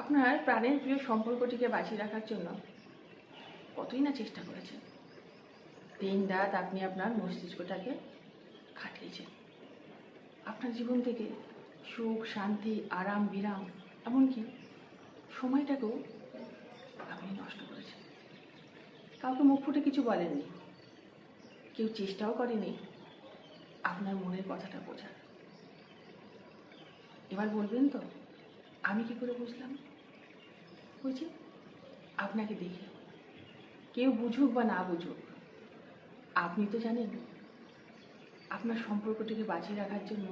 আপনার প্রাণের প্রিয় সম্পর্কটিকে বাঁচিয়ে রাখার জন্য কতই না চেষ্টা করেছেন? দিন রাত আপনি আপনার মস্তিষ্কটাকে খাটিয়েছেন। আপনার জীবন থেকে সুখ, শান্তি, আরাম, বিরাম, এমনকি সময়টাকেও আপনি নষ্ট করেছেন। কাউকে মুখ ফুটে কিছু বলেননি। কেউ চেষ্টাও করেনি আপনার মনের কথাটা বোঝার। এবার বলবেন তো, আমি কি করে বুঝলাম? বুঝি আপনাকে দেখে। কেউ বুঝুক বা না বুঝুক, আপনি তো জানেন আপনার সম্পর্কটিকে বাঁচিয়ে রাখার জন্য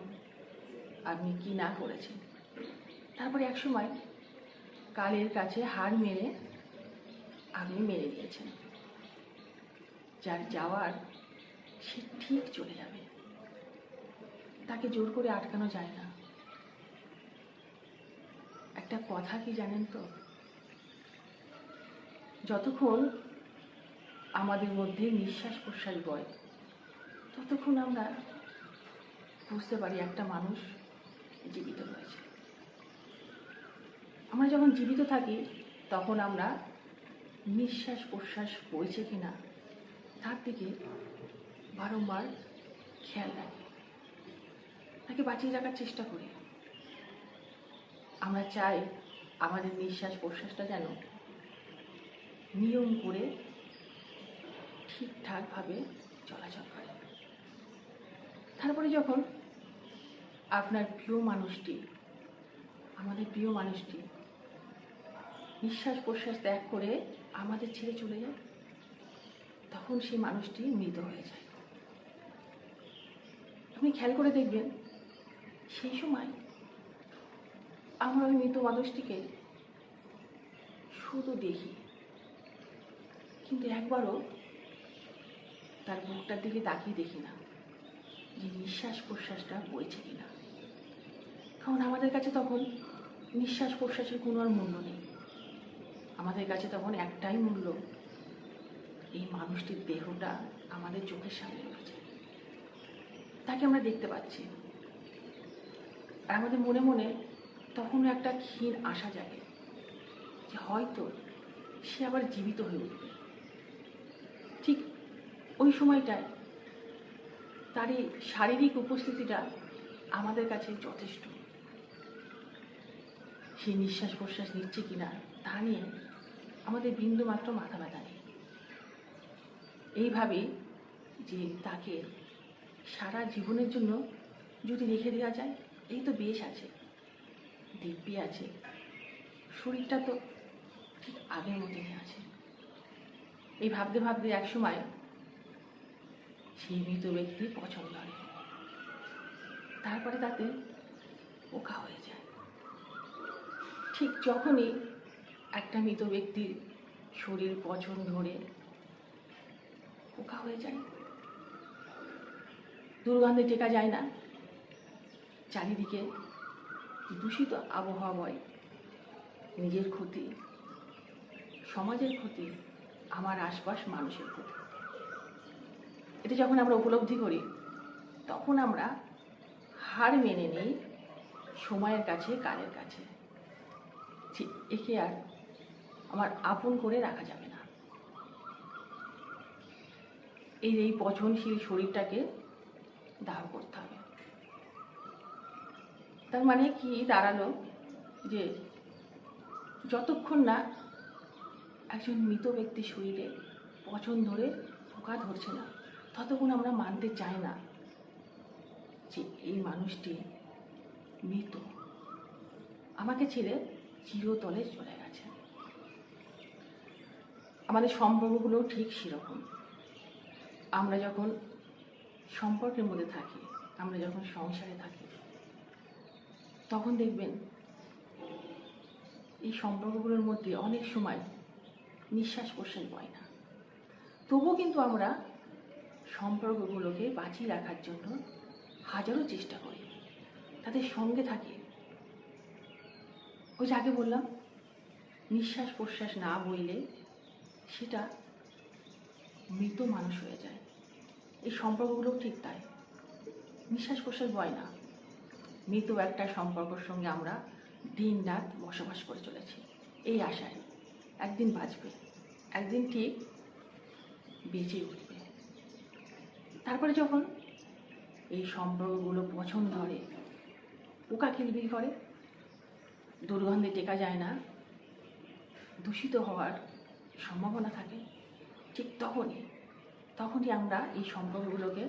আপনি কি না করেছেন। তারপরে এক সময় কালের কাছে হার মেরে আপনি মেরে দিয়েছেন। যার যাওয়ার সে ঠিক চলে যাবে। তাকে জোর করে আটকানো যায় না। একটা কথা কি জানেন তো? যতক্ষণ আমাদের মধ্যে নিঃশ্বাস প্রশ্বাস বয়, ততক্ষণ আমরা বুঝতে পারি একটা মানুষ জীবিত রয়েছে। আমরা যখন জীবিত থাকি, তখন আমরা নিঃশ্বাস প্রশ্বাস বইছে কিনা, তার দিকে বারংবার খেয়াল রাখি। তাকে বাঁচিয়ে রাখার চেষ্টা করি। আমরা চাই আমাদের নিঃশ্বাস প্রশ্বাসটা যেন নিয়ম করে ঠিকঠাকভাবে চলাচল করে। তারপরে যখন আপনার প্রিয় মানুষটি, আমাদের প্রিয় মানুষটি নিঃশ্বাস প্রশ্বাস ত্যাগ করে আমাদের ছেড়ে চলে যায়, তখন সেই মানুষটি মৃত হয়ে যায়। আপনি খেয়াল করে দেখবেন, সেই সময় আমরা ওই মৃত মানুষটিকে শুধু দেখি। কিন্তু একবারও তার মুখটার দিকে তাকিয়ে দেখি না যে নিঃশ্বাস প্রশ্বাসটা বইছে কিনা। কারণ আমাদের কাছে তখন নিঃশ্বাস প্রশ্বাসের কোনো আর মূল্য নেই। আমাদের কাছে তখন একটাই মূল্য, এই মানুষটির দেহটা আমাদের চোখের সামনে রয়েছে। তাকে আমরা দেখতে পাচ্ছি। আর আমাদের মনে মনে তখনও একটা ক্ষীণ আশা জাগে যে হয়তো সে আবার জীবিত হয়ে উঠবে। ওই সময়টায় তার এই শারীরিক উপস্থিতিটা আমাদের কাছে যথেষ্ট। সে নিঃশ্বাস প্রশ্বাস নিচ্ছে কিনা তা নিয়ে আমাদের বিন্দুমাত্র মাথা ব্যথা নেই। এইভাবেই যে তাকে সারা জীবনের জন্য যদি রেখে দেওয়া যায়, এই তো বেশ আছে, দিব্যি আছে, শরীরটা তো ঠিক আগের মতনই আছে। এই ভাবতে ভাবতে এক সময় সেই মৃত ব্যক্তি পছন্দ হয় তারপরে তাতে পোকা হয়ে যায়। ঠিক যখনই একটা মৃত ব্যক্তির শরীর পছন ধরে পোকা হয়ে যায়, দুর্গন্ধে টেকা যায় না, চারিদিকে দূষিত আবহাওয়া আবহাওয়ায় নিজের ক্ষতি, সমাজের ক্ষতি, আমার আশপাশ মানুষের ক্ষতি। এটা যখন আমরা উপলব্ধি করি, তখন আমরা হার মেনে নিই সময়ের কাছে, কালের কাছে। যে একে আর আমার আপন করে রাখা যাবে না। এই এই পচনশীল শরীরটাকে দাহ করতে হবে। তার মানে কি? দাঁড়াল যে যতক্ষণ না একজন মৃত ব্যক্তির শরীরে পচন ধরে পোকা ধরছে না ততক্ষণ আমরা মানতে চাই না যে এই মানুষটি মৃত। আমাকে ছেড়ে চিরতলে চলে গেছে। আমাদের সম্পর্কগুলোও ঠিক সেরকম। আমরা যখন সম্পর্কের মধ্যে থাকি, আমরা যখন সংসারে থাকি, তখন দেখবেন এই সম্পর্কগুলোর মধ্যে অনেক সময় নিঃশ্বাস প্রশ্বাস হয় না। তবুও কিন্তু আমরা সম্পর্কগুলোকে বাঁচিয়ে রাখার জন্য হাজারো চেষ্টা করি। তাদের সঙ্গে থাকি। ওই যে আগে বললাম, নিঃশ্বাস প্রশ্বাস না বইলে সেটা মৃত মানুষ হয়ে যায়। এই সম্পর্কগুলো ঠিক তাই। নিঃশ্বাস প্রশ্বাস বয় না। মৃত একটা সম্পর্কের সঙ্গে আমরা দিন রাত বসবাস করে চলেছি। এই আশায় একদিন বাঁচবে, একদিন ঠিক বেঁচে উঠবে। তারপরে যখন এই সম্পর্কগুলো পছন্দ ধরে পোকা কিলবিল করে, দুর্গন্ধে টেকা যায় না, দূষিত হওয়ার সম্ভাবনা থাকে, ঠিক তখনই তখনই আমরা এই সম্পর্কগুলোকে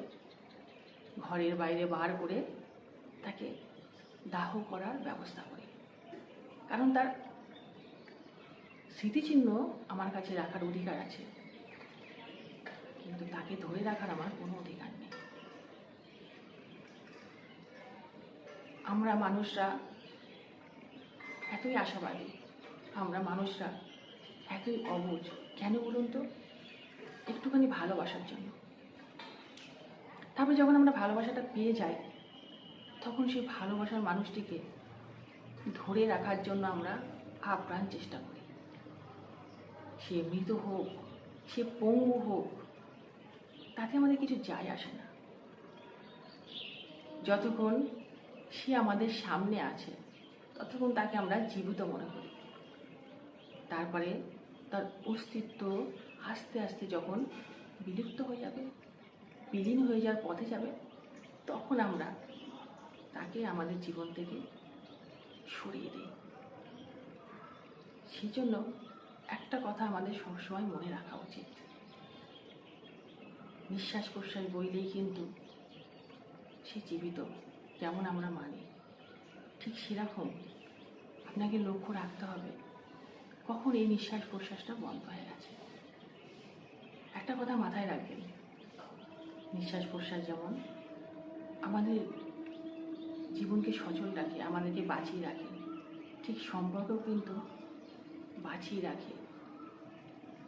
ঘরের বাইরে বার করে তাকে দাহ করার ব্যবস্থা করি। কারণ তার স্মৃতিচিহ্ন আমার কাছে রাখার অধিকার আছে। তাকে ধরে রাখার আমার কোনো অধিকার নেই। আমরা মানুষরা এতই আশাবাদী, আমরা মানুষরা এতই অবুঝ কেন বলুন তো? একটুখানি ভালোবাসার জন্য। তারপরে যখন আমরা ভালোবাসাটা পেয়ে যাই, তখন সেই ভালোবাসার মানুষটিকে ধরে রাখার জন্য আমরা আপ্রাণ চেষ্টা করি। সে মৃত হোক, সে পঙ্গু হোক তাতে আমাদের কিছু যায় আসে না। যতক্ষণ সে আমাদের সামনে আছে, ততক্ষণ তাকে আমরা জীবিত মনে করি। তারপরে তার অস্তিত্ব আস্তে আস্তে যখন বিলুপ্ত হয়ে যাবে, বিলীন হয়ে যাওয়ার পথে যাবে, তখন আমরা তাকে আমাদের জীবন থেকে সরিয়ে দিই। সেই জন্য একটা কথা আমাদের সবসময় মনে রাখা উচিত। নিঃশ্বাস প্রশ্বাস বইলেই কিন্তু সে জীবিত, যেমন আমরা মানি। ঠিক সেরকম আপনাকে লক্ষ্য রাখতে হবে, কখন এই নিঃশ্বাস প্রশ্বাসটা বন্ধ হয়ে গেছে। একটা কথা মাথায় রাখবেন নিঃশ্বাস প্রশ্বাস যেমন আমাদের জীবনকে সচল রাখে, আমাদেরকে বাঁচিয়ে রাখে, ঠিক সম্পর্কও কিন্তু বাঁচিয়ে রাখে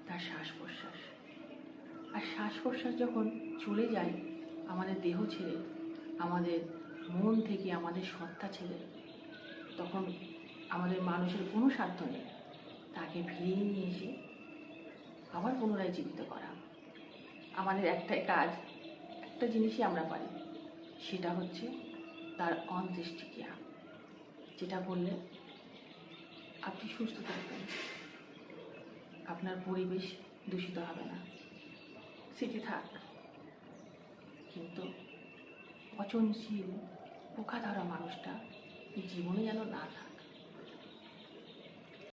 তার শ্বাস প্রশ্বাস আর শ্বাস প্রশ্বাস যখন চলে যায়, আমাদের দেহ ছেড়ে, আমাদের মন থেকে আমাদের সত্তা ছেড়ে, তখন আমাদের মানুষের কোনো সাধ্য নেই। তাকে ফিরিয়ে নিয়ে এসে আবার পুনরায় জীবিত করা। আমাদের একটাই কাজ, একটা জিনিসই আমরা পারি, সেটা হচ্ছে তার অন্ত্যেষ্টিক্রিয়া যেটা করলে আপনি সুস্থ থাকবেন। আপনার পরিবেশ দূষিত হবে না। স্মৃতি থাক। কিন্তু পচনশীল পোকা ধরা মানুষটা জীবনে যেন না থাকে।